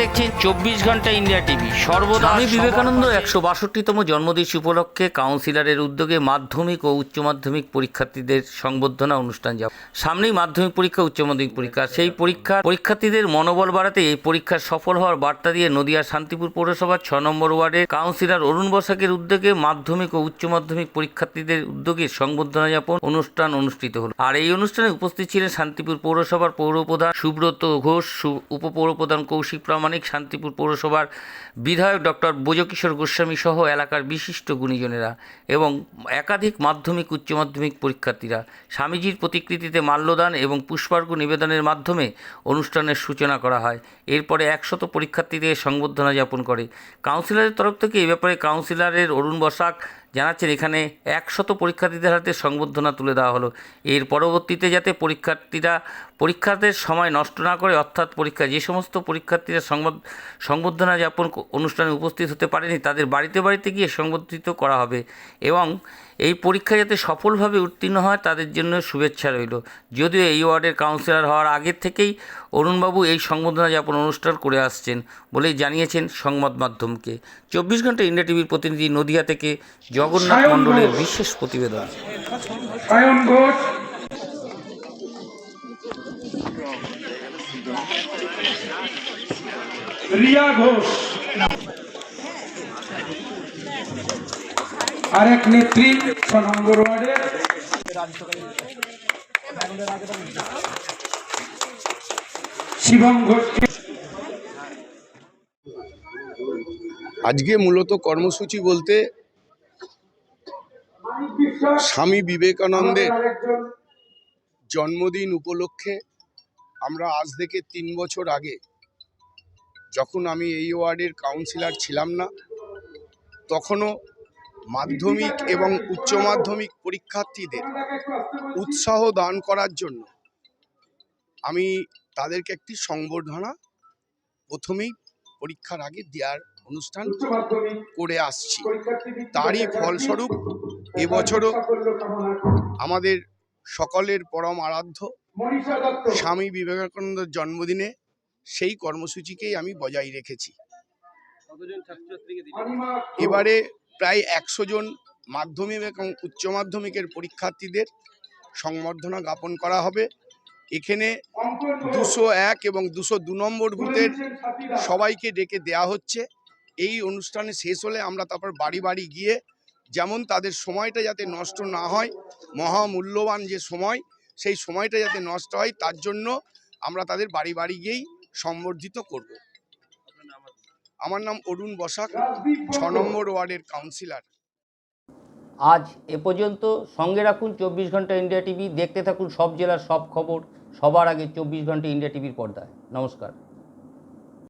দেখছেন চব্বিশ ঘণ্টা ইন্ডিয়া টিভি। সর্বদা স্বামী বিবেকানন্দ একশো বাষট্টিতম জন্মদিন উপলক্ষে কাউন্সিলরের উদ্যোগে মাধ্যমিক ও উচ্চ মাধ্যমিক পরীক্ষার্থীদের সংবর্ধনা অনুষ্ঠান যাব সামনেই মাধ্যমিক পরীক্ষা উচ্চ মাধ্যমিক পরীক্ষা। সেই পরীক্ষা পরীক্ষার্থীদের মনোবল বাড়াতে এই পরীক্ষার সফল হওয়ার বার্তা দিয়ে নদিয়া শান্তিপুর পৌরসভার ছ নম্বর ওয়ার্ডের কাউন্সিলর অরুণ বসাকের উদ্যোগে মাধ্যমিক ও উচ্চ মাধ্যমিক পরীক্ষার্থীদের উদ্যোগে সংবর্ধনা যাপন অনুষ্ঠান অনুষ্ঠিত হলো। আর এই অনুষ্ঠানে উপস্থিত ছিলেন শান্তিপুর পৌরসভার পৌরপ্রধান সুব্রত ঘোষ উপপৌরপ্রধান কৌশিক প্রামাণিক শান্তিপুর পৌরসভার বিধায়ক ডক্টর বোজকিশোর গোস্বামী সহ এলাকার বিশিষ্ট গুণীজনেরা এবং একাধিক মাধ্যমিক, উচ্চ মাধ্যমিক পরীক্ষার্থীরা স্বামীজির প্রতিকৃতিতে মাল্যদান এবং পুষ্পার্ঘ্য নিবেদনের মাধ্যমে অনুষ্ঠানের সূচনা করা হয়। এরপরে একশত পরীক্ষার্থীদের সংবর্ধনা যাপন করে। কাউন্সিলরের তরফ থেকে এ ব্যাপারে কাউন্সিলরের অরুণ বসাক জানাচ্ছেন, এখানে একশত পরীক্ষার্থীদের হাতে সংবর্ধনা তুলে দেওয়া হলো। এর পরবর্তীতে যাতে পরীক্ষার্থীরা পরীক্ষাদের সময় নষ্ট না করে, অর্থাৎ পরীক্ষা, যে সমস্ত পরীক্ষার্থীরা সংবাদ, সংবর্ধনা যাপন অনুষ্ঠানে উপস্থিত হতে পারেনি, তাদের বাড়িতে বাড়িতে গিয়ে সংবর্ধিত করা হবে। এবং এই পরীক্ষা যাতে সফলভাবে উত্তীর্ণ হয় তাদের জন্য শুভেচ্ছা রইল। যদিও এই ওয়ার্ডের কাউন্সিলর হওয়ার আগের থেকেই অরুণবাবু এই সংবর্ধনা যাপন অনুষ্ঠান করে আসছেন বলেই জানিয়েছেন সংবাদ মাধ্যমকে। চব্বিশ ঘণ্টা ইন্ডিয়া টিভির প্রতিনিধি নদিয়া থেকে জগন্নাথ মণ্ডলের বিশেষ প্রতিবেদন। সায়ন ঘোষ। ঘোষ আরেক নেত্রী শিবম ঘোষকে আজকে মূলত কর্মসূচি বলতে স্বামী বিবেকানন্দের জন্মদিন উপলক্ষে আমরা আজ থেকে তিন বছর আগে যখন আমি এই ওয়ার্ডের কাউন্সিলর ছিলাম না, তখনও মাধ্যমিক এবং উচ্চ মাধ্যমিক পরীক্ষার্থীদের উৎসাহ দান করার জন্য আমি তাদেরকে একটি সংবর্ধনা প্রথমেই পরীক্ষার আগে দেওয়ার অনুষ্ঠান করে আসছি তারই ফলস্বরূপ এবছরও। আমাদের সকলের পরম আরাধ্য স্বামী বিবেকানন্দের জন্মদিনে সেই কর্মসূচিকেই আমি বজায় রেখেছি এবারে প্রায় একশো জন মাধ্যমিক এবং উচ্চ মাধ্যমিকের পরীক্ষার্থীদের সংবর্ধনা জ্ঞাপন করা হবে। এখানে দুশো এক এবং দুশো দু নম্বর বুথের সবাইকে ডেকে দেয়া হচ্ছে। এই অনুষ্ঠানে শেষ হলে আমরা তারপর বাড়ি বাড়ি গিয়ে যেমন তাদের সময়টা যাতে নষ্ট না হয়, মহামূল্যবান যে সময়, সেই সময়টা যাতে নষ্ট হয়, তার জন্য আমরা তাদের বাড়ি বাড়ি গিয়েই সম্বর্ধিত করব। আমার নাম অরুণ বসাক ছ নম্বর ওয়ার্ডের কাউন্সিলর। আজ এ পর্যন্ত সঙ্গে রাখুন চব্বিশ ঘণ্টা ইন্ডিয়া টিভি দেখতে থাকুন সব জেলার সব খবর সবার আগে চব্বিশ ঘণ্টা ইন্ডিয়া টিভির পর্দায়। নমস্কার।